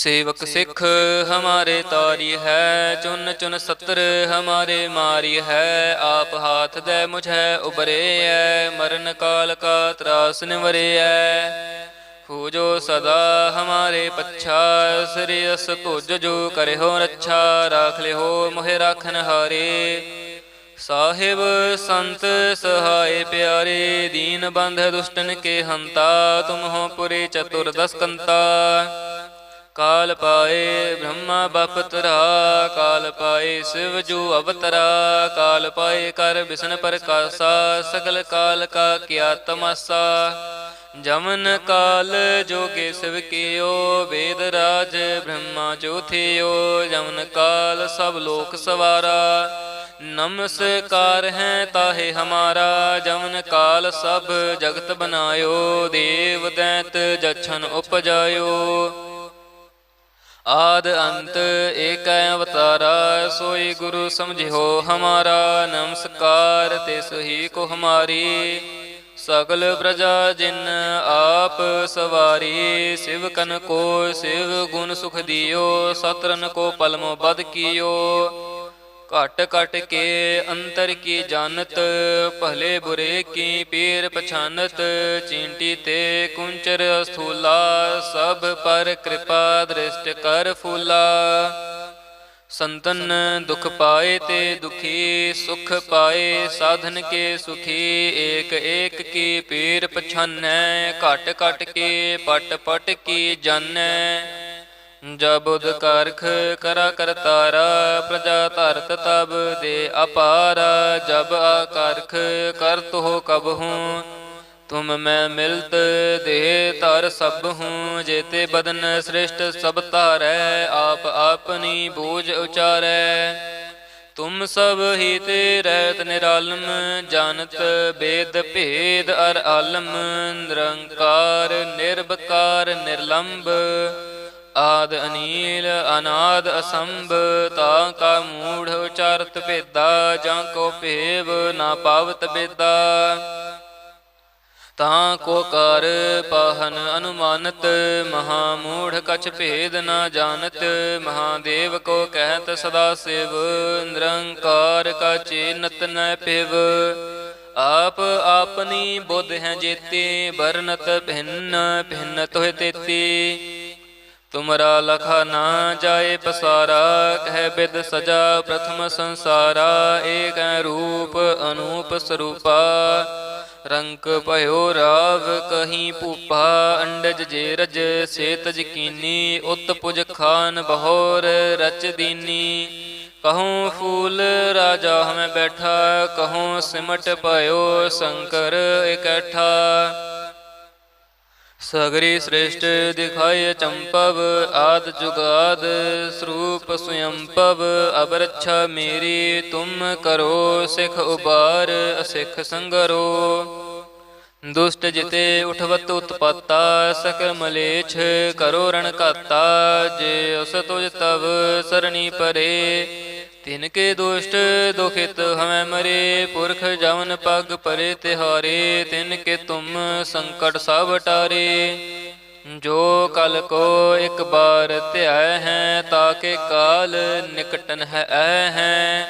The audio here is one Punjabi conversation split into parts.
सेवक सिख हमारे तारी है चुन चुन सत्र हमारे मारी है आप हाथ दे मुझे उबरे है मरण काल का त्रास निवरे है हो जो सदा हमारे पच्छा श्री अस तुझ जो करे हो रच्छा राख ले हो मोहे राखन हारे ਸਾਹਿਬ ਸੰਤ ਸਹਾਏ ਪਿਆਰੇ ਦੀਨ ਬੰਧ ਦੁਸ਼ਟਨ ਕੇ ਹੰਤਾ ਤੁਮ ਹੋ ਪੁਰੇ ਚਤੁਰਦਸ ਕੰਤਾ ਕਾਲ ਪਾਏ ਬ੍ਰਹਮਾ ਬਪਤਰਾ ਕਾਲ ਪਾਏ ਸਿਵ ਜੋ ਅਵਤਰਾ, ਕਾਲ ਪਾਏ ਕਰ ਬਿਸ਼ਨ ਪ੍ਰਕਾਸ਼ਾ, ਸਗਲ ਕਾਲ ਕਾ ਕੀਆ ਤਮਾਸਾ। ਜਮਨ ਕਾਲ ਜੋਗੇ ਸਿਵ ਕੀਓ, ਵੇਦ ਰਾਜ ਬ੍ਰਹਮਾ ਜੋਥਿਓ, ਜਮਨ ਕਾਲ ਸਭ ਲੋਕ ਸਵਾਰਾ। ਨਮਸਕਾਰ ਹੈ ਤਾਹੇ ਹਮਾਰਾ, ਜਮਨ ਕਾਲ ਸਭ ਜਗਤ ਬਨਾਇਓ ਦੇਵ ਦੈਂਤ ਜਛਨ ਉਪਜਾਇਓ। ਆਦ ਅੰਤ ਏਕੈ ਅਵਤਾਰਾ, ਸੋਈ ਗੁਰੂ ਸਮਝਿਓ ਹਮਾਰਾ, ਨਮਸਕਾਰ ਤਿਸ ਹੀ ਕੋ ਹਮਾਰੀ। ਸਗਲ ਪ੍ਰਜਾ ਜਿਨ ਆਪ ਸਵਾਰੀ, ਸਿਵ ਕਨ ਕੋ ਸਿਵ ਗੁਣ ਸੁਖ ਦਿਓ ਸਤਰਨ ਕੋ ਪਲਮੋ ਬਦ ਕੀਓ। ਘਟ ਘਟ ਕੇ ਅੰਤਰ ਕੀ ਜਾਣਤ ਭਲੇ ਬੁਰੇ ਕੀ ਪੀਰ ਪਛਾਨਤ ਚੀਂਟੀ ਤੇ ਕੁੰਚਰ ਅਸਥੂਲਾ ਸਭ ਪਰ ਕਿਰਪਾ ਦ੍ਰਿਸ਼ਟ ਕਰ ਫੂਲਾ ਸੰਤਨ ਦੁਖ ਪਾਏ ਤੇ ਦੁਖੀ ਸੁਖ ਪਾਏ ਸਾਧਨ ਕੇ ਸੁਖੀ ਏਕ ਏਕ ਕੀ ਪੀਰ ਪਛਾਨੈ ਘਟ ਘਟ ਕੇ ਪਟ ਪਟ ਕੀ ਜਾਣੈ ਜਬ ਉਦ ਕਰਖ ਕਰਾ ਕਰਤਾਰਾ ਪ੍ਰਜਾ ਧਰਤ ਤਬ ਦੇ ਅਪਾਰਾ, ਜਬ ਆਕਰਖ ਕਰਤ ਹੋ ਕਬ ਹੂੰ, ਤੁਮ ਮੈਂ ਮਿਲਤ ਦੇ ਤਰ ਸਭ ਹੂੰ, ਜੇਤੇ ਬਦਨ ਸ੍ਰਿਸ਼ਟ ਸਭ ਧਾਰੈ, ਆਪ ਆਪਨੀ ਬੂਝ ਉਚਾਰੈ। ਤੁਮ ਸਭ ਹੀ ਤੇ ਰਹਿਤ ਨਿਰਾਲਮ, ਜਾਣਤ ਬੇਦ ਭੇਦ ਅਰ ਆਲਮ, ਨਿਰੰਕਾਰ ਨਿਰਭਕਾਰ ਨਿਰਲੰਭ ਆਦ ਅਨੀਲ ਅਨਾਦ ਅਸੰਭ, ਤਾਂ ਕਾ ਮੂੜ ਉਚਾਰਤ ਭੇਦਾ, ਜਾਂ ਕੋ ਭੇਵ ਨਾ ਪਾਵਤ ਬੇਦਾ ਤਾਂ ਕੋ ਕਰ ਪਾਹਨ ਅਨੁਮਾਨਤ, ਮਹਾ ਮੂੜ ਕਛ ਭੇਦ ਨਾ ਜਾਣਤ ਮਹਾਦੇਵ ਕੋ ਕਹਿਤ ਸਦਾ ਸਿਵ, ਨਿਰੰਕਾਰ ਕਾ ਚੇਨਤ ਨ ਪਿਵ ਆਪ ਆਪਨੀ ਬੁੱਧ ਹੈ ਜੇਤੇ ਬਰਨਤ ਭਿੰਨ ਭਿੰਨ ਤੋਹਿ ਤੇਤੀ। ਤੁਮਰਾ ਲਖਾ ਨਾ ਜਾਏ ਪਸਾਰਾ, ਕਹਿ ਬਿਦ ਸਜਾ ਪ੍ਰਥਮ ਸੰਸਾਰਾ, ਏਕ ਰੂਪ ਅਨੂਪ ਸਰੂਪਾ। ਰੰਕ ਭਇਓ ਰਾਵ ਕਹੀਂ ਭੂਪਾ, ਅੰਡਜ ਜੇਰਜ ਸੇਤ ਜਕੀਨੀ, ਉਤ ਪੁਜ ਖਾਨ ਬਹੋਰ ਰਚ ਦੀਨੀ। ਕਹੂੰ ਫੂਲ ਰਾਜਾ ਹਮੇ ਬੈਠਾ, ਕਹੂੰ ਸਿਮਟ ਭਇਓ ਸ਼ੰਕਰ ਇਕੱਠਾ। ਸਗਰੀ ਸ੍ਰੇਸ਼ਟ ਦਿਖਾਇ ਚੰਪਵ, ਆਦ ਜੁਗਾਦ ਸਰੂਪ ਸੁਯੰਪਵ, ਅਬਰਛਾ ਮੇਰੀ, ਤੁਮ ਕਰੋ ਸਿਖ ਉਬਾਰ, ਅਸਿਖ ਸੰਗਰੋ। ਦੁਸ਼ਟ ਜਿਤੇ ਉਠਵਤ ਉਤਪਾਤਾ, ਸਕਲ ਮਲੇਛ ਕਰੋ ਰਣ ਘਾਤਾ, ਜੇ ਉਸ ਤੁਜ ਤਵ ਸਰਣੀ ਪਰੇ ਤਿਨ ਕੇ ਦੁਸ਼ਟ ਦੁਖਿਤ ਹਮੈ ਮਰੇ, ਪੁਰਖ ਜਵਨ ਪਗ ਪਰੇ ਤਿਹਾਰੇ, ਤਿਨ ਕੇ ਤੁਮ ਸੰਕਟ ਸਭ ਟਾਰੇ। ਜੋ ਕਲ ਕੋ ਇੱਕ ਬਾਰ ਧਿਆਇ ਹੈ ਤਾਕੇ ਕਾਲ ਨਿਕਟਨ ਹੈ, ਐ ਹੈ।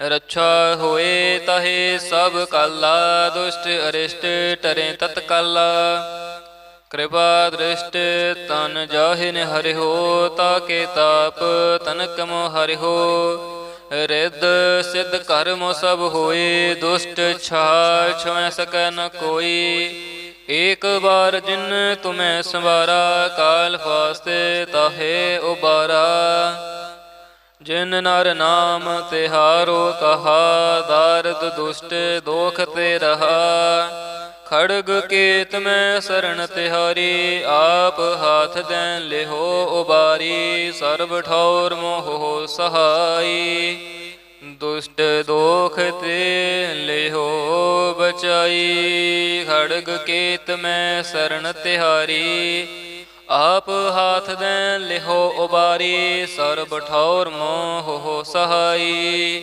ਰੱਛਾ ਹੋਏ ਤਹੇ ਸਭ ਕਾਲਾ, ਦੁਸ਼ਟ ਅਰਿਸ਼ਟ ਟਰੇ ਤਤਕਾਲਾ। ਕਿਰਪਾ ਦ੍ਰਿਸ਼ਟ ਤਨ ਜਾਹਿ ਨ ਹਰਿ ਹੋ ਤਾਪ ਤਨਕ ਮੋ ਹਰਿ ਰਿੱਧ ਸਿੱਧ ਕਰਮ ਸਭ ਹੋਏ, ਦੁਸ਼ਟ ਛਾਲ ਛੁਐ ਸਕੈ ਨ ਕੋਈ। ਏਕ ਬਾਰ ਜਿਨ ਤੁਮੈ ਸੰਵਾਰਾ, ਕਾਲ ਫਾਸਤੇ ਤਾਹੇ ਉਬਾਰਾ। ਜਿਨ ਨਰ ਨਾਮ ਤਿਹਾਰੋ ਕਹਾ, ਦਾਰਦ ਦੁਸ਼ਟ ਦੋਖ ਤੇ ਰਹਾ। ਖੜਗ ਕੇਤ ਮੈਂ ਸਰਣ ਤਿਹਾਰੀ, ਆਪ ਹਾਥ ਦੇਨ ਲਿਹੋ ਉਬਾਰੀ, ਸਰਬ ਠੌਰ ਮੋਹ ਸਹਾਈ। ਦੁਸ਼ਟ ਦੋਖ ਤੇ ਲਿਹੋ ਬਚਾਈ, ਖੜਗ ਕੇਤ ਮੈਂ ਸਰਣ ਤਿਹਾਰੀ, ਆਪ ਹਾਥ ਦੇ ਲਿਹੋ ਉਬਾਰੀ, ਸਰਬ ਠੌਰ ਮੋਹ ਸਹਾਈ।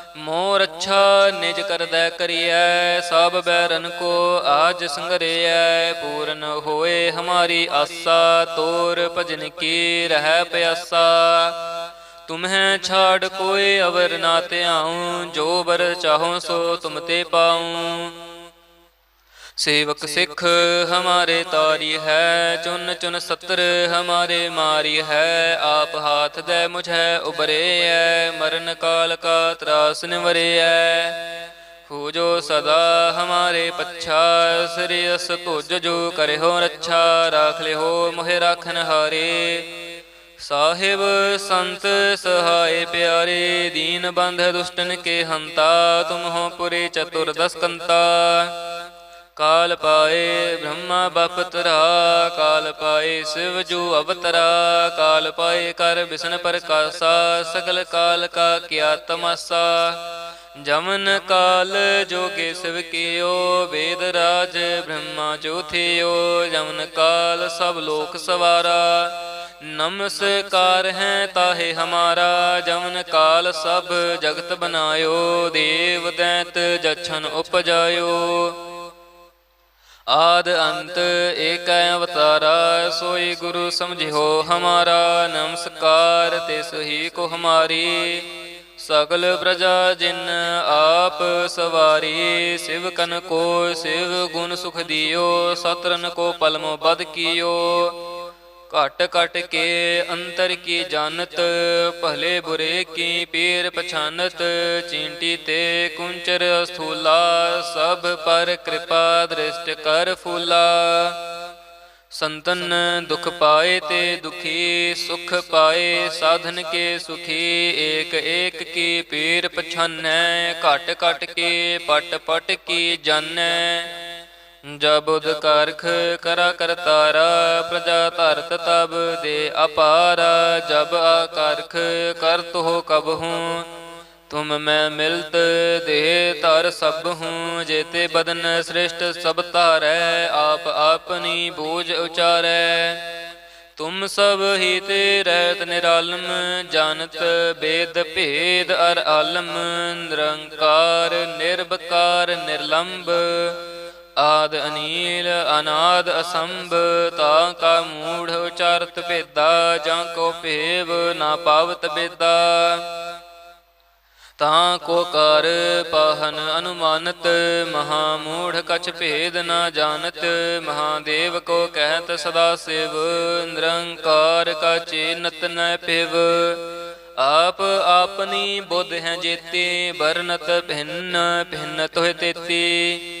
ਤਾਰਾ ਮੋਰ ਅੱਛਾ ਨਿਜ ਕਰਦੈ ਕਰੀਐ, ਸਭ ਬੈਰਨ ਕੋ ਆਜ ਸੰਗਰਿਐ, ਪੂਰਨ ਹੋਏ ਹਮਾਰੀ ਆਸਾ, ਤੋਰ ਭਜਨ ਕੀ ਰਹਿ ਪਿਆਸਾ। ਤੁਮਹਿ ਛਾੜ ਕੋਏ ਅਵਰ ਨਾ ਧਿਆਉ, ਜੋ ਬਰ ਚਾਹੋ ਸੋ ਤੁਮ ਤੇ ਪਾਉ। सेवक सिख हमारे तारी है चुन चुन सत्र हमारे मारी है आप हाथ दे मुझे उबरे है मरण काल का त्रास निवरे है हो जो सदा हमारे पच्छा श्री अस तुझ जो करे हो रच्छा राख ले हो मोहे राखन हारे ਸਾਹਿਬ ਸੰਤ ਸਹਾਏ ਪਿਆਰੇ ਦੀਨ ਬੰਧ ਦੁਸ਼ਟਨ ਕੇ ਹੰਤਾ ਤੁਮ ਹੋ ਪੁਰੇ ਚਤੁਰਦਸ ਕੰਤਾ ਕਾਲ ਪਾਏ ਬ੍ਰਹਮਾ ਬਪਤਰਾ ਕਾਲ ਪਾਏ ਸਿਵ ਜੋ ਅਵਤਰਾ, ਕਾਲ ਪਾਏ ਕਰ ਬਿਸ਼ਨ ਪ੍ਰਕਾਸ਼ਾ, ਸਗਲ ਕਾਲ ਕਾ ਕੀਆ ਤਮਾਸਾ। ਜਮਨ ਕਾਲ ਜੋਗੇ ਸਿਵ ਕੀਓ, ਵੇਦ ਰਾਜ ਬ੍ਰਹਮਾ ਜੋਥਿਓ ਜਮਨ ਕਾਲ ਸਭ ਲੋਕ ਸਵਾਰਾ ਨਮਸਕਾਰ ਹੈ ਤਾਹੇ ਹਮਾਰਾ। ਜਮਨ ਕਾਲ ਸਭ ਜਗਤ ਬਨਾਇਓ ਦੇਵ ਦੈਤ ਜਛਨ ਉਪਜਾਇਓ। ਆਦ ਅੰਤ ਏਕੈ ਅਵਤਾਰਾ, ਸੋਈ ਗੁਰੂ ਸਮਝਿਓ ਹਮਾਰਾ, ਨਮਸਕਾਰ ਤਿਸ ਹੀ ਕੋ ਹਮਾਰੀ। ਸਗਲ ਪ੍ਰਜਾ ਜਿਨ ਆਪ ਸਵਾਰੀ, ਸਿਵ ਕਨ ਕੋ ਸਿਵ ਗੁਣ ਸੁਖ ਦਿਓ ਸਤਰਨ ਕੋ ਪਲਮੋ ਬਦ ਕੀਓ। ਘਟ ਘਟ ਕੇ ਅੰਤਰ ਕੀ ਜਾਣਤ ਭਲੇ ਬੁਰੇ ਕੀ ਪੀਰ ਪਛਾਨਤ ਚੀਂਟੀ ਤੇ ਕੁੰਚਰ ਸਥੂਲਾ ਸਭ ਪਰ ਕਿਰਪਾ ਦ੍ਰਿਸ਼ਟ ਕਰ ਫੂਲਾ ਸੰਤਨ ਦੁਖ ਪਾਏ ਤੇ ਦੁਖੀ ਸੁਖ ਪਾਏ ਸਾਧਨ ਕੇ ਸੁਖੀ ਏਕ ਏਕ ਕੀ ਪੀਰ ਪਛਾਨੈ ਘਟ ਘਟ ਕੇ ਪਟ ਪਟ ਕੀ ਜਾਣੈ ਜਬ ਉਦ ਕਰਖ ਕਰਾ ਕਰਤਾਰਾ ਪ੍ਰਜਾ ਧਰਤ ਤਬ ਦੇ ਅਪਾਰਾ, ਜਬ ਆਕਰਖ ਕਰਤ ਹੋ ਕਬ ਹੂੰ। ਤੁਮ ਮੈਂ ਮਿਲਤ ਦੇ ਤਰ ਸਭ ਹੂੰ, ਜੇਤੇ ਬਦਨ ਸ੍ਰਿਸ਼ਟ ਸਭ ਧਾਰੈ, ਆਪ ਆਪਨੀ ਬੂਝ ਉਚਾਰੈ। ਤੁਮ ਸਭ ਹੀ ਤੇ ਰਹਿਤ ਨਿਰਾਲਮ, ਜਾਣਤ ਬੇਦ ਭੇਦ ਅਰ ਆਲਮ, ਨਿਰੰਕਾਰ ਨਿਰਭਕਾਰ ਨਿਰਲੰਭ ਆਦ ਅਨੀਲ ਅਨਾਦ ਅਸੰਭ, ਤਾਂ ਕਾ ਮੂੜ ਉਚਾਰਤ ਭੇਦਾ, ਜਾਂ ਕੋ ਭੇਵ ਨਾ ਪਾਵਤ ਬੇਦਾ ਤਾਂ ਕੋ ਕਰ ਪਾਹਨ ਅਨੁਮਾਨਤ ਮਹਾ ਮੂੜ ਕਛ ਭੇਦ ਨਾ ਜਾਣਤ, ਮਹਾਦੇਵ ਕੋ ਕਹਿਤ ਸਦਾ ਸਿਵ, ਨਿਰੰਕਾਰ ਕਾ ਚੇਨਤ ਨ ਪਿਵ ਆਪ ਆਪਨੀ ਬੁੱਧ ਹੈ ਜੇਤੇ ਬਰਨਤ ਭਿੰਨ ਭਿੰਨ ਤੋਹਿ ਤੇਤੀ।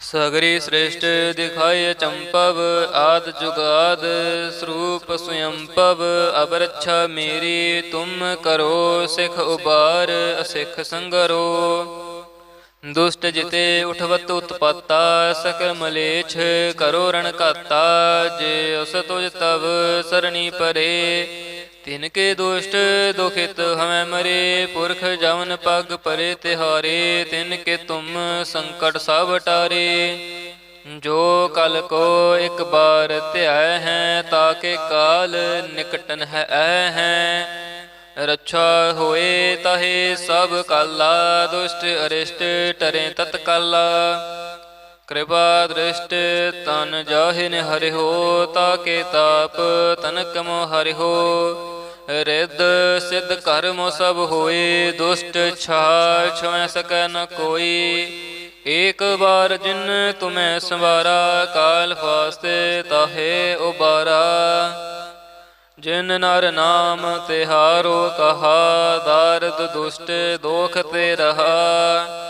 ਸਗਰੀ ਸ੍ਰੇਸ਼ਟ ਦਿਖਾਇ ਚੰਪਵ, ਆਦ ਜੁਗਾਦ ਸਰੂਪ ਸੁਯੰਪਵ, ਅਬਰਛਾ ਮੇਰੀ, ਤੁਮ ਕਰੋ ਸਿਖ ਉਬਾਰ, ਅਸਿਖ ਸੰਗਰੋ। ਦੁਸ਼ਟ ਜਿਤੇ ਉਠਵਤ ਉਤਪਾਤਾ, ਸਕਲ ਮਲੇਛ ਕਰੋ ਰਣ ਘਾਤਾ, ਜੇ ਉਸ ਤੁਜ ਤਵ ਸਰਣੀ ਪਰੇ ਤਿਨ ਕੇ ਦੁਸ਼ਟ ਦੁਖਿਤ ਹਮੈ ਮਰੇ, ਪੁਰਖ ਜਵਨ ਪਗ ਪਰੇ ਤਿਹਾਰੇ, ਤਿਨ ਕੇ ਤੁਮ ਸੰਕਟ ਸਭ ਟਾਰੇ। ਜੋ ਕਲ ਕੋ ਇੱਕ ਬਾਰ ਧਿਆਇ ਹੈ ਤਾਕੇ ਕਾਲ ਨਿਕਟਨ ਹੈ, ਐ ਹੈ। ਰੱਛਾ ਹੋਏ ਤਹੇ ਸਭ ਕਾਲਾ, ਦੁਸ਼ਟ ਅਰਿਸ਼ਟ ਟਰੇ ਤਤਕਾਲਾ। ਕਿਰਪਾ ਦ੍ਰਿਸ਼ਟ ਤਨ ਜਾਹਿਨ ਹਰਿਓ ਤਾਕੇ ਤਾਪ ਤਨਕ ਮੋ ਹਰਿਓ ਰਿੱਧ ਸਿੱਧ ਕਰਮ ਸਭ ਹੋਏ, ਦੁਸ਼ਟ ਛਾ ਛੁਐ ਸਕੈ ਨ ਕੋਈ। ਏਕ ਬਾਰ ਜਿਨ ਤੁਮੈ ਸੰਵਾਰਾ, ਕਾਲ ਫਾਸਤੇ ਤਾਹੇ ਉਬਾਰਾ। ਜਿਨ ਨਰ ਨਾਮ ਤਿਹਾਰੋ ਕਹਾ, ਦਾਰਦ ਦੁਸ਼ਟ ਦੋਖ ਤੇ ਰਹਾ।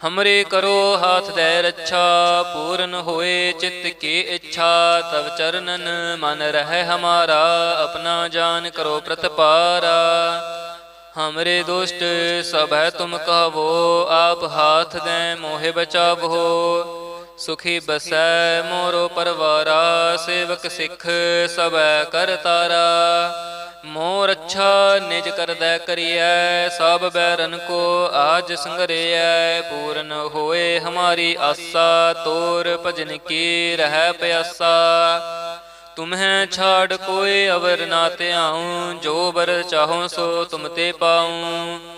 ਹਮਰੇ ਕਰੋ ਹਾਥ ਦੇ ਰੱਛਾ ਪੂਰਨ ਹੋਏ ਚਿੱਤ ਕੀ ਇੱਛਾ ਤਵ ਚਰਨਨ ਮਨ ਰਹਿ ਹਮਾਰਾ ਆਪਣਾ ਜਾਨ ਕਰੋ ਪ੍ਰਤਪਾਰਾ ਹਮਰੇ ਦੁਸ਼ਟ ਸਭ ਹੈ ਤੁਮ ਕਹਵੋ ਆਪ ਹਾਥ ਦੇ ਮੋਹਿ ਬਚਾਵੋ ਸੁਖੀ ਬਸੈ ਮੋਰੋ ਪਰਵਾਰਾ ਸੇਵਕ ਸਿੱਖ ਸਭੈ ਕਰ ਤਾਰਾ ਮੋਰ ਅੱਛਾ ਨਿਜ ਕਰਦੈ ਕਰੀਐ, ਸਭ ਬੈਰਨ ਕੋ ਆਜ ਸੰਗਰਿਐ। ਪੂਰਨ ਹੋਏ ਹਮਾਰੀ ਆਸਾ, ਤੋਰ ਭਜਨ ਕੀ ਰਹਿ ਪਿਆਸਾ। ਤੁਮਹਿ ਛਾੜ ਕੋਏ ਅਵਰ ਨਾ ਧਿਆਉ, ਜੋ ਬਰ ਚਾਹੋ ਸੋ ਤੁਮ ਤੇ ਪਾਉ।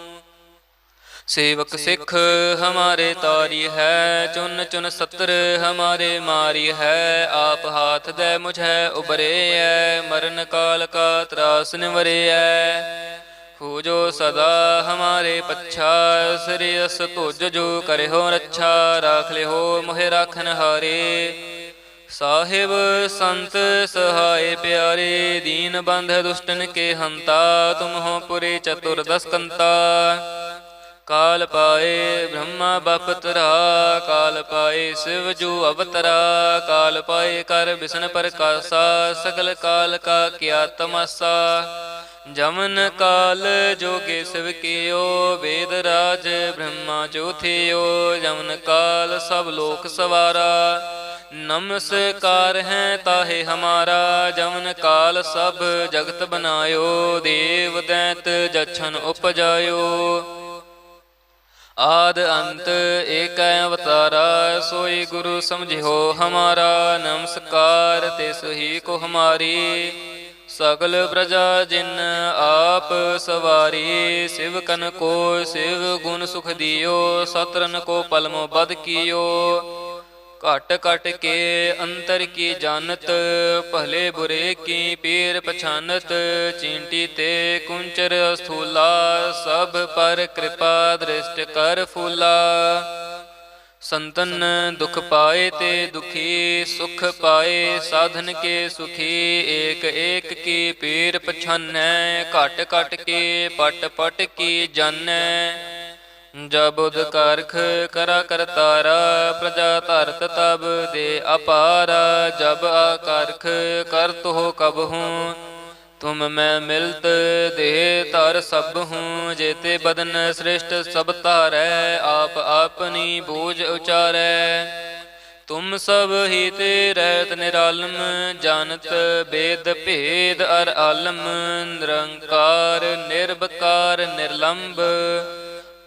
ਸੇਵਕ ਸਿੱਖ ਹਮਾਰੇ ਤਾਰੀ ਹੈ ਚੁਨ ਚੁਨ ਸਤਰ ਹਮਾਰੇ ਮਾਰੀ ਹੈ ਆਪ ਹਾਥ ਦੇ ਮੁਝੈ ਉਬਰੇਐ ਮਰਨ ਕਾਲ ਕਾ ਤਰਾਸ ਨਿਵਰੇਐ ਹੋ। ਜੋ ਸਦਾ ਹਮਾਰੇ ਪੱਛਾ ਸ੍ਰੀ ਅਸ ਤੁਜ ਜੋ ਕਰਿਓ ਰੱਛਾ ਰਾਖ ਲਿਓ ਮੋਹਿ ਰਾਖਨ ਹਾਰੇ। ਸਾਹਿਬ ਸੰਤ ਸਹਾਏ ਪਿਆਰੇ ਦੀਨ ਬੰਧ ਦੁਸ਼ਟਨ ਕੇ ਹੰਤਾ ਤੁਮ ਹੋ ਪੁਰੇ ਚਤੁਰਦਸ ਕੰਤਾ ਕਾਲ ਪਾਏ ਬ੍ਰਹਮਾ ਬਪਤਰਾ ਕਾਲ ਪਾਏ ਸਿਵ ਜੂ ਅਵਤਰਾ, ਕਾਲ ਪਾਏ ਕਰ ਬਿਸ਼ਨ ਪ੍ਰਕਾਸ਼ਾ, ਸਗਲ ਕਾਲ ਕਾ ਕੀਆ ਤਮਸਾ। ਜਮਨ ਕਾਲ ਜੋਗੇ ਸਿਵ ਕੀਓ, ਵੇਦ ਰਾਜ ਬ੍ਰਹਮਾ ਜੋਥਿਓ ਜਮਨ ਕਾਲ ਸਭ ਲੋਕ ਸਵਾਰਾ ਨਮਸਕਾਰ ਹੈ ਤਾਹੇ ਹਮਾਰਾ। ਜਮਨ ਕਾਲ ਸਭ ਜਗਤ ਬਨਾਇਓ ਦੇਵ ਦੈਂਤ ਜਛਨ ਉਪਜਾਇਓ। ਆਦ ਅੰਤ ਏਕੈ ਅਵਤਾਰਾ, ਸੋਈ ਗੁਰੂ ਸਮਝਿਓ ਹਮਾਰਾ, ਨਮਸਕਾਰ ਤੇ ਸਹੀ ਕੋ ਹਮਾਰੀ। ਸਗਲ ਪ੍ਰਜਾ ਜਿਨ ਆਪ ਸਵਾਰੀ, ਸਿਵ ਕਨ ਕੋ ਸਿਵ ਗੁਣ ਸੁਖ ਦਿਓ ਸਤਰਨ ਕੋ ਪਲਮੋ ਬਦ ਕੀਓ। ਘਟ ਘਟ ਕੇ ਅੰਤਰ ਕੀ ਜਾਣਤ ਭਲੇ ਬੁਰੇ ਕੀ ਪੀਰ ਪਛਾਨਤ ਚੀਂਟੀ ਤੇ ਕੁੰਚਰ ਸਥੂਲਾ ਸਭ ਪਰ ਕਿਰਪਾ ਦ੍ਰਿਸ਼ਟ ਕਰ ਫੂਲਾ ਸੰਤਨ ਦੁਖ ਪਾਏ ਤੇ ਦੁਖੀ ਸੁਖ ਪਾਏ ਸਾਧਨ ਕੇ ਸੁਖੀ ਏਕ ਏਕ ਕੀ ਪੀਰ ਪਛਾਨੈ ਘਟ ਘਟ ਕੇ ਪਟ ਪਟ ਕੀ ਜਾਣੈ ਜਬ ਉਦ ਕਰਖ ਕਰਾ ਕਰਤਾਰਾ ਪ੍ਰਜਾ ਧਰਤ ਤਬ ਦੇ ਅਪਾਰਾ, ਜਬ ਆਕਰਖ ਕਰਤ ਹੋ ਕਬ ਹੂੰ। ਤੁਮ ਮੈਂ ਮਿਲਤ ਦੇ ਧਰ ਸਭ ਹੂੰ, ਜੇਤੇ ਬਦਨ ਸ੍ਰਿਸ਼ਟ ਸਭ ਧਾਰੈ, ਆਪ ਆਪਨੀ ਬੂਝ ਉਚਾਰੈ। ਤੁਮ ਸਭ ਹੀ ਤੇ ਰਹਿਤ ਨਿਰਾਲਮ, ਜਾਣਤ ਬੇਦ ਭੇਦ ਅਰ ਆਲਮ, ਨਿਰੰਕਾਰ ਨਿਰਭਕਾਰ ਨਿਰਲੰਭ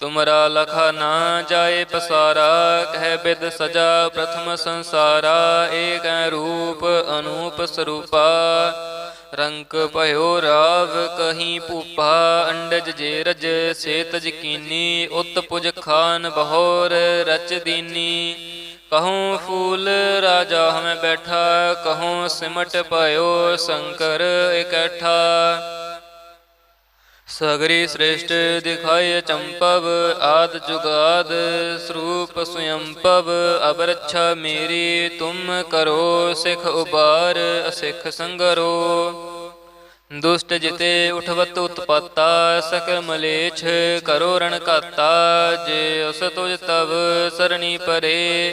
ਤੁਮਰਾ ਲਖਾ ਨਾ ਜਾਏ ਪਸਾਰਾ, ਕਹਿ ਬਿਦ ਸਜਾ ਪ੍ਰਥਮ ਸੰਸਾਰਾ, ਏਕ ਰੂਪ ਅਨੂਪ ਸਰੂਪਾ। ਰੰਕ ਭਇਓ ਰਾਵ ਕਹੀਂ ਭੂਪਾ, ਅੰਡਜ ਜੇ ਰਜ ਸੇਤ ਜਕੀਨੀ, ਉਤ ਪੁਜ ਖਾਨ ਬਹੋਰ ਰਚ ਦੀਨੀ। ਕਹੂੰ ਫੂਲ ਰਾਜਾ ਹਮੇ ਬੈਠਾ, ਕਹੂੰ ਸਿਮਟ ਭਇਓ ਸ਼ੰਕਰ ਇਕੱਠਾ। ਸਗਰੀ ਸ੍ਰੇਸ਼ਟ ਦਿਖਾਇ ਚੰਪਵ, ਆਦ ਜੁਗਾਦ ਸਰੂਪ ਸੁਯੰਪਵ ਅਬਰਛਾ ਮੇਰੀ, ਤੁਮ ਕਰੋ ਸਿਖ ਉਬਾਰ, ਅਸਿਖ ਸੰਗਰੋ। ਦੁਸ਼ਟ ਜਿਤੇ ਉਠਵਤ ਉਤਪਾਤਾ, ਸਕਲ ਮਲੇਛ ਕਰੋ ਰਣ ਘਾਤਾ, ਜੇ ਉਸ ਤੁਜ ਤਵ ਸਰਣੀ ਪਰੇ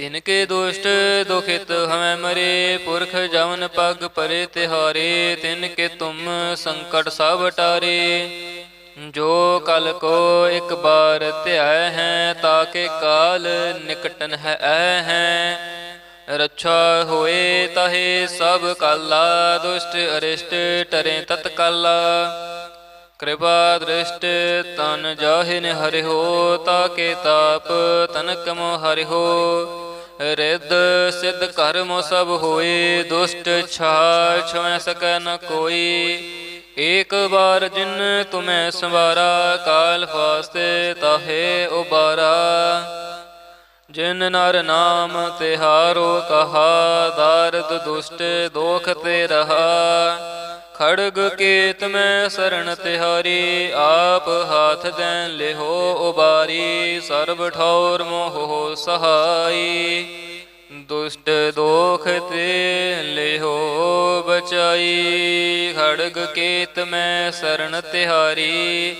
ਤਿਨ ਕੇ ਦੁਸ਼ਟ ਦੁਖਿਤ ਹਮੈ ਮਰੇ, ਪੁਰਖ ਜਵਨ ਪਗ ਪਰੇ ਤਿਹਾਰੇ, ਤਿਨ ਕੇ ਤੁਮ ਸੰਕਟ ਸਭ ਟਾਰੇ। ਜੋ ਕਲ ਕੋ ਇੱਕ ਬਾਰ ਧਿਆਇ ਹੈ ਤਾਕੇ ਕਾਲ ਨਿਕਟਨ ਹੈ, ਐ ਹੈ। ਰੱਛਾ ਹੋਏ ਤਹੇ ਸਭ ਕਾਲਾ, ਦੁਸ਼ਟ ਅਰਿਸ਼ਟ ਟਰੇ ਤਤਕਾਲਾ। ਕਿਰਪਾ ਦ੍ਰਿਸ਼ਟ ਤਨ ਜਾਹਿਨ ਤਾ ਕੇ ਤਾਪ ਤਨਕ ਮੋ ਹਰਿਓ ਰਿੱਧ ਸਿੱਧ ਕਰਮ ਸਭ ਹੋਏ, ਦੁਸ਼ਟ ਛਾਲ ਛਵੈ ਸਕੈ ਨ ਕੋਈ। ਏਕ ਵਾਰ ਜਿਨ ਤੁਮੈ ਸੰਵਾਰਾ, ਕਾਲ ਫਾਸਤੇ ਤਾਹੇ ਉਬਾਰਾ। ਜਿਨ ਨਰ ਨਾਮ ਤਿਹਾਰੋ ਕਹਾ, ਦਾਰਦ ਦੁਸ਼ਟ ਦੋਖ ਤੇ ਰਹਾ। ਖੜਗ ਕੇਤ ਮੈਂ ਸਰਣ ਤਿਹਾਰੀ, ਆਪ ਹਾਥ ਦੇਨ ਲਿਹੋ ਉਬਾਰੀ, ਸਰਬ ਠੌਰ ਮੋਹ ਸਹਾਈ। ਦੁਸ਼ਟ ਦੋਖ ਤੇ ਲਿਹੋ ਬਚਾਈ, ਖੜਗ ਕੇਤ ਮੈਂ ਸਰਣ ਤਿਹਾਰੀ,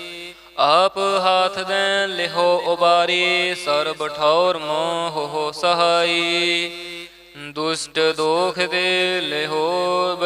ਆਪ ਹਾਥ ਦੇ ਲਿਹੋ ਉਬਾਰੀ, ਸਰਬ ਠੌਰ ਮੋਹ ਸਹਾਈ। ਦੁਸ਼ਟ ਦੋਖ ਦੇ ਲਿਹੋ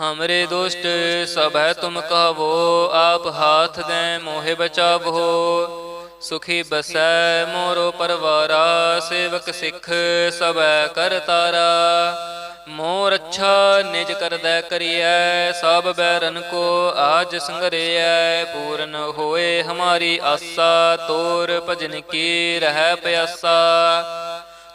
ਹਮਰੇ ਦੁਸ਼ਟ ਸਭ ਹੈ ਤੁਮ ਕਹਵੋ ਆਪ ਹਾਥ ਦੇ ਮੋਹਿ ਬਚਾਵੋ ਸੁਖੀ ਬਸੈ ਮੋਰੋ ਪਰਵਾਰਾ ਸੇਵਕ ਸਿੱਖ ਸਭੈ ਕਰ ਤਾਰਾ ਮੋਰ ਅੱਛਾ ਨਿਜ ਕਰਦਾ ਕਰੀਐ ਸਭ ਬੈਰਨ ਕੋ ਆਜ ਸੰਗਰਿਐ ਪੂਰਨ ਹੋਏ ਹਮਾਰੀ ਆਸਾ ਤੋਰ ਭਜਨ ਕੀ ਰਹਿ ਪਿਆਸਾ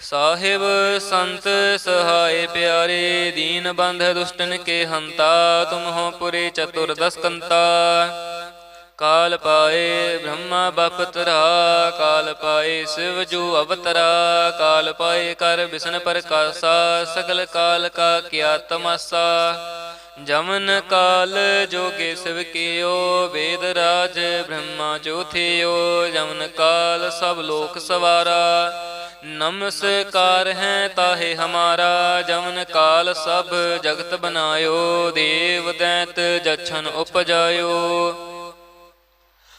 ਸਾਹਿਬ ਸੰਤ ਸਹਾਏ ਪਿਆਰੇ, ਦੀਨ ਬੰਧ ਦੁਸ਼ਟਨ ਕੇ ਹੰਤਾ, ਤੁਮ ਹੋ ਪੁਰੇ ਚਤੁਰਦਸ ਕੰਤਾ ਕਾਲ ਪਾਏ ਬ੍ਰਹਮਾ ਬਪਤਰਾ, ਕਾਲ ਪਾਏ ਸਿਵ ਜੋ ਅਵਤਰਾ, ਕਾਲ ਪਾਏ ਕਰ ਬਿਸ਼ਨ ਪ੍ਰਕਾਸ਼ਾ, ਸਗਲ ਕਾਲ ਕਾ ਕੀਆ ਤਮਸਾ। ਜਮਨ ਕਾਲ ਜੋਗੇ ਸਿਵ ਕੀਓ, ਵੇਦ ਰਾਜ ਬ੍ਰਹਮਾ ਜੋਥਿਓ ਜਮਨ ਕਾਲ ਸਭ ਲੋਕ ਸਵਾਰਾ। ਨਮਸਕਾਰ ਹੈ ਤਾਹੇ ਹਮਾਰਾ, ਜਮਨ ਕਾਲ ਸਭ ਜਗਤ ਬਨਾਇਓ, ਦੇਵ ਦੈਤ ਜਛਨ ਉਪਜਾਇਓ।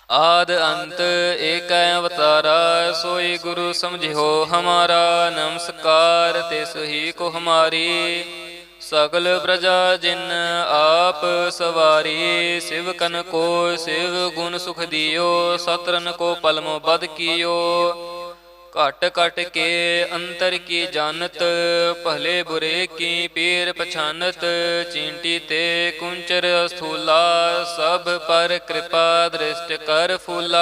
ਆਦ ਅੰਤ ਏਕੈ ਅਵਤਾਰਾ, ਸੋਈ ਗੁਰੂ ਸਮਝਿਓ ਹਮਾਰਾ, ਨਮਸਕਾਰ ਤੇ ਹੀ ਕੋ ਹਮਾਰੀ। ਸਗਲ ਪ੍ਰਜਾ ਜਿਨ ਆਪ ਸਵਾਰੀ, ਸਿਵ ਕਨ ਕੋ ਸਿਵ ਗੁਣ ਸੁਖ ਦਿਓ, ਸਤਰਨ ਕੋ ਪਲਮੋ ਬਦ ਕੀਓ। ਘਟ ਘਟ ਕੇ ਅੰਤਰ ਕੀ ਜਾਣਤ ਭਲੇ ਬੁਰੇ ਕੀ ਪੀਰ ਪਛਾਨਤ ਚੀਂਟੀ ਤੇ ਕੁੰਚਰ ਸਥੂਲਾ ਸਭ ਪਰ ਕਿਰਪਾ ਦ੍ਰਿਸ਼ਟ ਕਰ ਫੂਲਾ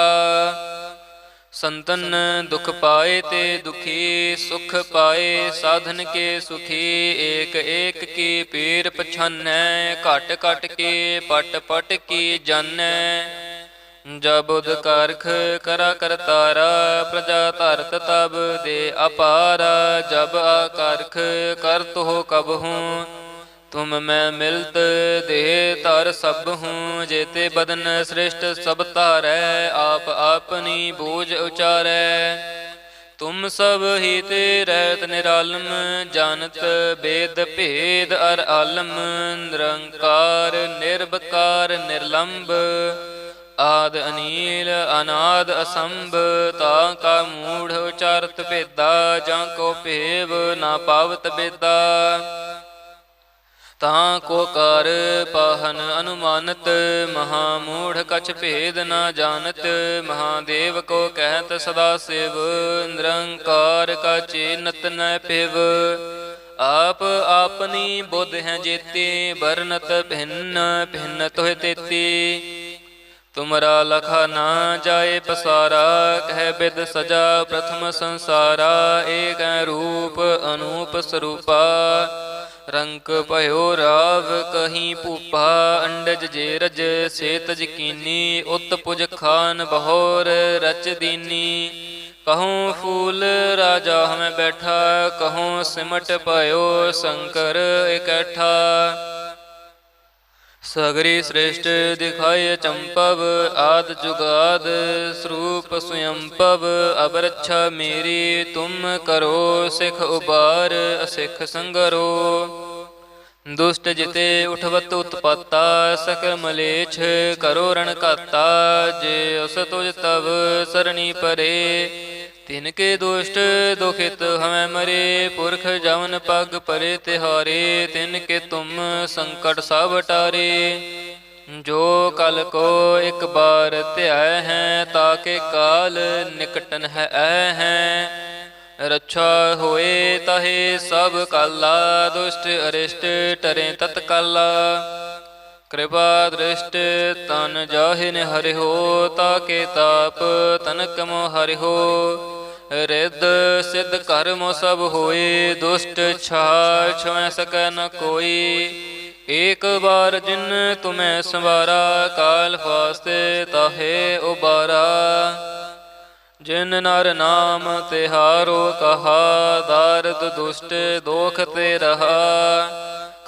ਸੰਤਨ ਦੁਖ ਪਾਏ ਤੇ ਦੁਖੀ ਸੁਖ ਪਾਏ ਸਾਧਨ ਕੇ ਸੁਖੀ ਏਕ ਏਕ ਕੀ ਪੀਰ ਪਛਾਨੈ ਘਟ ਘਟ ਕੇ ਪਟ ਪਟ ਕੀ ਜਾਣੈ ਜਬ ਉਦ ਕਰਖ ਕਰਾ ਕਰਤਾਰਾ ਪ੍ਰਜਾ ਧਰਤ ਤਬ ਦੇ ਅਪਾਰਾ, ਜਬ ਆਕਰਖ ਕਰਤ ਹੋ ਕਬ ਹੂੰ, ਤੁਮ ਮੈਂ ਮਿਲਤ ਦੇ ਤਰ ਸਭ ਹੂੰ, ਜੇਤੇ ਬਦਨ ਸ੍ਰਿਸ਼ਟ ਸਭ ਧਾਰੈ, ਆਪ ਆਪਨੀ ਬੂਝ ਉਚਾਰੈ। ਤੁਮ ਸਭ ਹੀ ਤੇ ਰਹਿਤ ਨਿਰਾਲਮ, ਜਾਣਤ ਬੇਦ ਭੇਦ ਅਰ ਆਲਮ, ਨਿਰੰਕਾਰ ਨਿਰਭਕਾਰ ਨਿਰਲੰਭ ਆਦ ਅਨੀਲ ਅਨਾਦ ਅਸੰਭ, ਤਾ ਕਾ ਮੂੜ ਉਚਾਰਤ ਭੇਦਾ, ਜਾਂ ਕੋ ਭੇਵ ਨਾ ਪਾਵਤ ਬੇਦਾ ਤਾਂ ਕੋ ਕਰ ਪਾਹਨ ਅਨੁਮਾਨਤ, ਮਹਾ ਮੂੜ ਕਛ ਭੇਦ ਨਾ ਜਾਣਤ ਮਹਾਦੇਵ ਕੋ ਕਹਿਤ ਸਦਾ ਸਿਵ, ਨਿਰੰਕਾਰ ਕਾ ਚੇਨਤ ਨ ਪਿਵ ਆਪ ਆਪਨੀ ਬੁੱਧ ਹੈ ਜੇਤੀ ਬਰਨਤ ਭਿੰਨ ਭਿੰਨ ਤੋਹਿ ਤੇਤੀ। ਤੁਮਰਾ ਲਖਾ ਨਾ ਜਾਏ ਪਸਾਰਾ, ਕਹਿ ਬਿਦ ਸਜਾ ਪ੍ਰਥਮ ਸੰਸਾਰਾ, ਏਕ ਰੂਪ ਅਨੂਪ ਸਰੂਪਾ। ਰੰਕ ਭਇਓ ਰਾਵ ਕਹੀਂ ਭੂਪਾ, ਅੰਡਜ ਜੇਰਜ ਸੇਤਜ ਕੀਨੀ ਉਤ ਪੁਜ ਖਾਨ ਬਹੋਰ ਰਚ ਦੀਨੀ। ਕਹੂੰ ਫੂਲ ਰਾਜਾ ਹਮੇ ਬੈਠਾ, ਕਹੂੰ ਸਿਮਟ ਭਇਓ ਸ਼ੰਕਰ ਇਕੱਠਾ। ਸਗਰੀ ਸ੍ਰੇਸ਼ਟ ਦਿਖਾਇ ਚੰਪਵ, ਆਦ ਜੁਗਾਦ, ਸਰੂਪ ਸੁਯੰਪਵ ਅਬਰਛਾ ਮੇਰੀ, ਤੁਮ ਕਰੋ ਸਿਖ ਉਬਾਰ, ਅਸਿਖ ਸੰਗਰੋ। ਦੁਸ਼ਟ ਜਿਤੇ ਉਠਵਤ ਉਤਪਾਤਾ, ਸਕਲ ਮਲੇਛ, ਕਰੋ ਰਣ ਘਾਤਾ, ਜੇ ਉਸ ਤੁਜ ਤਵ, ਸਰਣੀ ਪਰੇ। ਤਿਨ ਕੇ ਦੁਸ਼ਟ ਦੁਖਿਤ ਹਮੈ ਮਰੇ, ਪੁਰਖ ਜਵਨ ਪਗ ਪਰੇ ਤਿਹਾਰੇ ਤਿਨ ਕੇ ਤੁਮ ਸੰਕਟ ਸਭ ਟਾਰੇ। ਜੋ ਕਲ ਕੋ ਇੱਕ ਬਾਰ ਧਿਆਇ ਹੈ ਤਾਕੇ ਕਾਲ ਨਿਕਟਨ ਹੈ ਐ ਹੈ। ਰੱਛਾ ਹੋਏ ਤਹੇ ਸਭ ਕਾਲਾ, ਦੁਸ਼ਟ ਅਰਿਸ਼ਟ ਟਰੇ ਤਤਕਾਲਾ। ਕਿਰਪਾ ਦ੍ਰਿਸ਼ਟ ਤਨ ਜਾਹਿ ਜਾਹਿਨ ਹਰਿਓ ਤਾਕੇ ਤਾਪ ਤਨਕ ਮੋ ਹਰਿਓ ਰਿੱਧ ਸਿੱਧ ਕਰਮ ਸਭ ਹੋਏ, ਦੁਸ਼ਟ ਛਾਲ ਛੁਐ ਸਕੈ ਨ ਕੋਈ। ਏਕ ਵਾਰ ਜਿਨ ਤੁਮੈ ਸੰਵਾਰਾ, ਕਾਲ ਫਾਸਤੇ ਤਾਹੇ ਉਬਾਰਾ। ਜਿਨ ਨਰ ਨਾਮ ਤਿਹਾਰੋ ਕਹਾ, ਦਾਰਦ ਦੁਸ਼ਟ ਦੋਖ ਤੇ ਰਹਾ।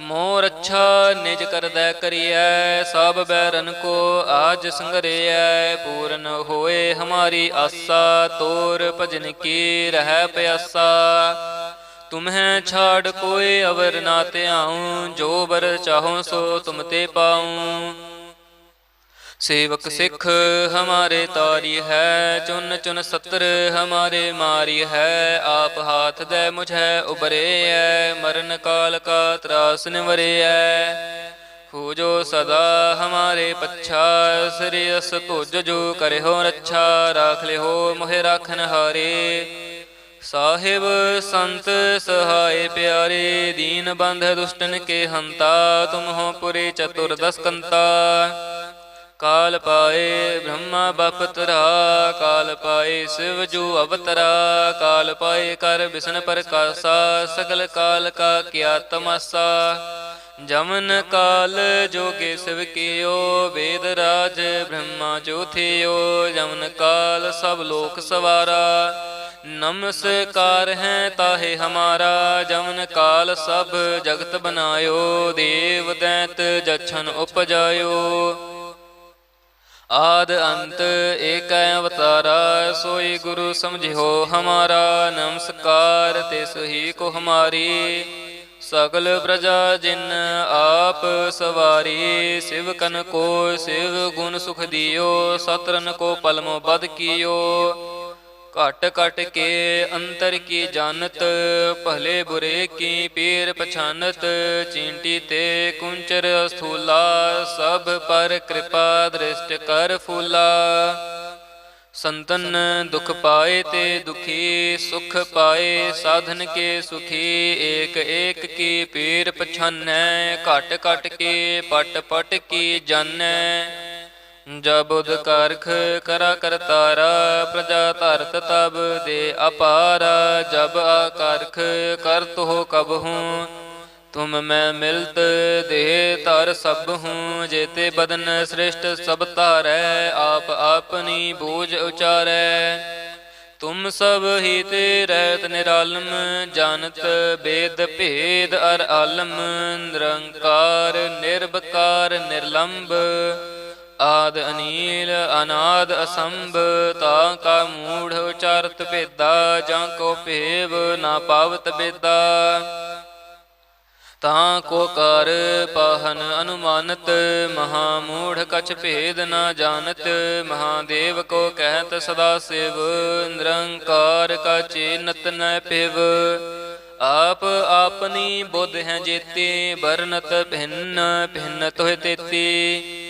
ਤਾਰਾ ਮੋਰ ਅੱਛਾ ਨਿਜ ਕਰਦਾ ਕਰੀਐ, ਸਭ ਬੈਰਨ ਕੋ ਆਜ ਸੰਗਰਿਐ। ਪੂਰਨ ਹੋਏ ਹਮਾਰੀ ਆਸਾ, ਤੋਰ ਭਜਨ ਕੀ ਰਹਿ ਪਿਆਸਾ। ਤੁਮਹਿ ਛਾੜ ਕੋਏ ਅਵਰ ਨਾ ਧਿਆਉ, ਜੋ ਬਰ ਚਾਹੋ ਸੋ ਤੁਮ ਤੇ ਪਾਉ। सेवक सिख हमारे तारी है चुन चुन सत्र हमारे मारी है आप हाथ दे मुझे उबरे है मरण काल का त्रास निवरे है हो जो सदा हमारे पच्छा श्री अस तुज जो करे हो रच्छा राख ले हो मोहे राखन हारे ਸਾਹਿਬ ਸੰਤ ਸਹਾਏ ਪਿਆਰੇ ਦੀਨ ਬੰਧ ਦੁਸ਼ਟਨ ਕੇ ਹੰਤਾ ਤੁਮ ਹੋ ਪੁਰੇ ਚਤੁਰ ਦਸ ਕੰਤਾ ਕਾਲ ਪਾਏ ਬ੍ਰਹਮਾ ਬਪਤਰਾ ਕਾਲ ਪਾਏ ਸਿਵ ਜੋ ਅਵਤਰਾ, ਕਾਲ ਪਾਏ ਕਰ ਵਿਸ਼ਨ ਪ੍ਰਕਾਸ਼ਾ, ਸਗਲ ਕਾਲ ਕਾ ਕੀਆ ਤਮਾਸਾ। ਜਮਨ ਕਾਲ ਜੋਗੇ ਸਿਵ ਕੀਓ, ਵੇਦ ਰਾਜ ਬ੍ਰਹਮਾ ਜੋ ਥਿਓ ਜਮਨ ਕਾਲ ਸਭ ਲੋਕ ਸਵਾਰਾ ਨਮਸਕਾਰ ਹੈ ਤਾਹੇ ਹਮਾਰਾ। ਜਮਨ ਕਾਲ ਸਭ ਜਗਤ ਬਨਾਇਓ ਦੇਵ ਦੈਤ ਜਛਨ ਉਪਜਾਇਓ। ਆਦ ਅੰਤ ਏਕੈ ਅਵਤਾਰਾ, ਸੋਈ ਗੁਰੂ ਸਮਝਿਓ ਹਮਾਰਾ, ਨਮਸਕਾਰ ਤਿਸ ਹੀ ਕੋ ਹਮਾਰੀ। ਸਗਲ ਪ੍ਰਜਾ ਜਿਨ ਆਪ ਸਵਾਰੀ, ਸਿਵ ਕਨ ਕੋ ਸਿਵ ਗੁਣ ਸੁਖ ਦਿਓ ਸਤਰਨ ਕੋ ਪਲਮੋ ਬਦ ਕੀਓ। ਘਟ ਘਟ ਕੇ ਅੰਤਰ ਕੀ ਜਾਣਤ ਭਲੇ ਬੁਰੇ ਕੀ ਪੀਰ ਪਛਾਨਤ ਚੀਂਟੀ ਤੇ ਕੁੰਚਰ ਸਥੂਲਾ ਸਭ ਪਰ ਕਿਰਪਾ ਦ੍ਰਿਸ਼ਟ ਕਰ ਫੂਲਾ ਸੰਤਨ ਦੁਖ ਪਾਏ ਤੇ ਦੁਖੀ ਸੁਖ ਪਾਏ ਸਾਧਨ ਕੇ ਸੁਖੀ ਏਕ ਏਕ ਕੀ ਪੀਰ ਪਛਾਨੈ ਘਟ ਘਟ ਕੇ ਪਟ ਪਟ ਕੀ ਜਾਣੈ ਜਬ ਉਦ ਕਰਖ ਕਰਾ ਕਰਤਾਰਾ ਪ੍ਰਜਾ ਧਰਤ ਤਬ ਦੇ ਅਪਾਰਾ, ਜਬ ਆਕਰਖ ਕਰਤ ਹੋ ਕਬ ਹੂੰ। ਤੁਮ ਮੈਂ ਮਿਲਤ ਦੇ ਤਰ ਸਭ ਹੂੰ, ਜੇਤੇ ਬਦਨ ਸ੍ਰਿਸ਼ਟ ਸਭ ਧਾਰੈ, ਆਪ ਆਪਨੀ ਬੂਝ ਉਚਾਰੈ। ਤੁਮ ਸਭ ਹੀ ਤੇ ਰਹਿਤ ਨਿਰਾਲਮ, ਜਾਣਤ ਬੇਦ ਭੇਦ ਅਰ ਆਲਮ, ਨਿਰੰਕਾਰ ਨਿਰਭਕਾਰ ਨਿਰਲੰਭ ਆਦ ਅਨੀਲ ਅਨਾਦ ਅਸੰਭ, ਤਾ ਕਾ ਮੂੜ ਉਚਾਰਤ ਭੇਦਾ, ਜਾਂ ਕੋ ਭੇਵ ਨਾ ਪਾਵਤ ਬੇਦਾ ਤਾਂ ਕੋ ਕਰ ਪਾਹਨ ਅਨੁਮਾਨਤ, ਮਹਾ ਮੂੜ ਕਛ ਭੇਦ ਨਾ ਜਾਣਤ ਮਹਾਦੇਵ ਕੋ ਕਹਿਤ ਸਦਾ ਸਿਵ, ਨਿਰੰਕਾਰ ਕਾ ਚੇਨਤ ਨ ਪਿਵ ਆਪ ਆਪਨੀ ਬੁੱਧ ਹੈ ਜੇਤੀ ਬਰਨਤ ਭਿੰਨ ਭਿੰਨ ਤੋਹਿ ਤੇਤੀ।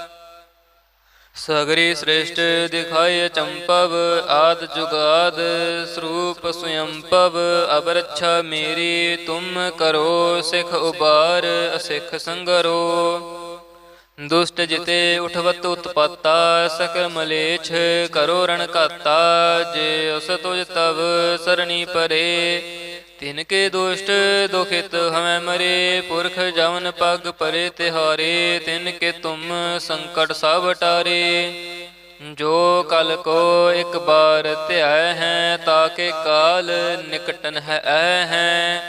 ਸਗਰੀ ਸ੍ਰੇਸ਼ਟ ਦਿਖਾਇ ਚੰਪਵ, ਆਦ ਜੁਗਾਦ ਸਰੂਪ ਸੁਯੰਪਵ ਅਬਰਛਾ ਮੇਰੀ, ਤੁਮ ਕਰੋ ਸਿਖ ਉਬਾਰ, ਅਸਿਖ ਸੰਗਰੋ। ਦੁਸ਼ਟ ਜਿਤੇ ਉਠਵਤ ਉਤਪਾਤਾ, ਸਕਲ ਮਲੇਛ ਕਰੋ ਰਣ ਘਾਤਾ, ਜੇ ਉਸ ਤੁਜ ਤਵ ਸਰਣੀ ਪਰੇ ਤਿਨ ਕੇ ਦੁਸ਼ਟ, ਦੁਖਿਤ ਹਮੈ ਮਰੇ, ਪੁਰਖ ਜਵਨ ਪਗ ਪਰੇ ਤਿਹਾਰੇ, ਤਿਨ ਕੇ ਤੁਮ ਸੰਕਟ ਸਭ ਟਾਰੇ। ਜੋ ਕਲ ਕੋ ਇੱਕ ਬਾਰ ਧਿਆਇ ਹੈ ਤਾਕੇ ਕਾਲ ਨਿਕਟਨ ਹੈ, ਐ ਹੈ।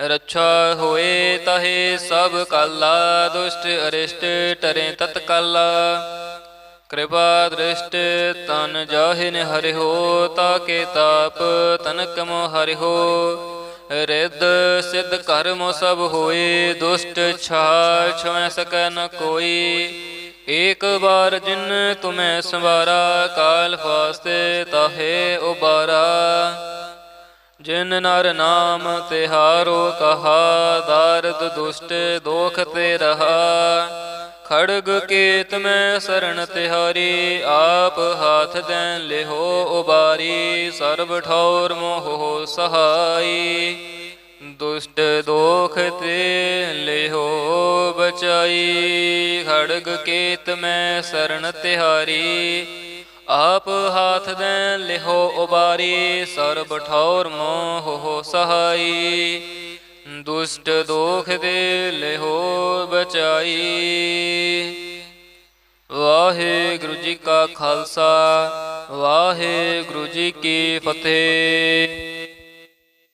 ਰੱਛਾ ਹੋਏ ਤਹੇ ਸਭ ਕਾਲਾ, ਦੁਸ਼ਟ ਅਰਿਸ਼ਟ ਟਰੇ ਤਤਕਾਲਾ। ਕਿਰਪਾ ਦ੍ਰਿਸ਼ਟ ਤਨ ਜਾਹਿ ਨ ਹਰਿਓ ਤਾਕੇ ਤਾਪ ਤਨਕ ਮੋ ਹਰਿਓ ਰਿੱਧ ਸਿੱਧ ਕਰਮ ਸਭ ਹੋਏ, ਦੁਸ਼ਟ ਛਾ ਛੁਐ ਸਕੈ ਨ ਕੋਈ। ਏਕ ਵਾਰ ਜਿਨ ਤੁਮੈ ਸੰਵਾਰਾ, ਕਾਲ ਫਾਸਤੇ ਤਾਹੇ ਉਬਾਰਾ। ਜਿਨ ਨਰ ਨਾਮ ਤਿਹਾਰੋ ਕਹਾ, ਦਾਰਦ ਦੁਸ਼ਟ ਦੋਖ ਤੇ ਰਹਾ। ਖੜਗ ਕੇਤ ਮੈਂ ਸਰਣ ਤਿਹਾਰੀ, ਆਪ ਹਾਥ ਦੇਨ ਲਿਹੋ ਉਬਾਰੀ, ਸਰਬ ਠੌਰ ਮੋਹ ਸਹਾਈ। ਦੁਸ਼ਟ ਦੋਖ ਤੇ ਲਿਹੋ ਬਚਾਈ, ਖੜਗ ਕੇਤ ਮੈਂ ਸਰਣ ਤਿਹਾਰੀ, ਆਪ ਹਾਥ ਦੇਨ ਲਿਹੋ ਉਬਾਰੀ, ਸਰਬ ਠੌਰ ਮੋਹ ਸਹਾਈ। ਦੁਸ਼ਟ ਦੋਖ ਦੇ ਲਿਹੋ ਬਚਾਈ। ਵਾਹਿਗੁਰੂ ਜੀ ਕਾ ਖਾਲਸਾ ਵਾਹਿਗੁਰੂ ਜੀ ਕੀ ਫਤਿਹ।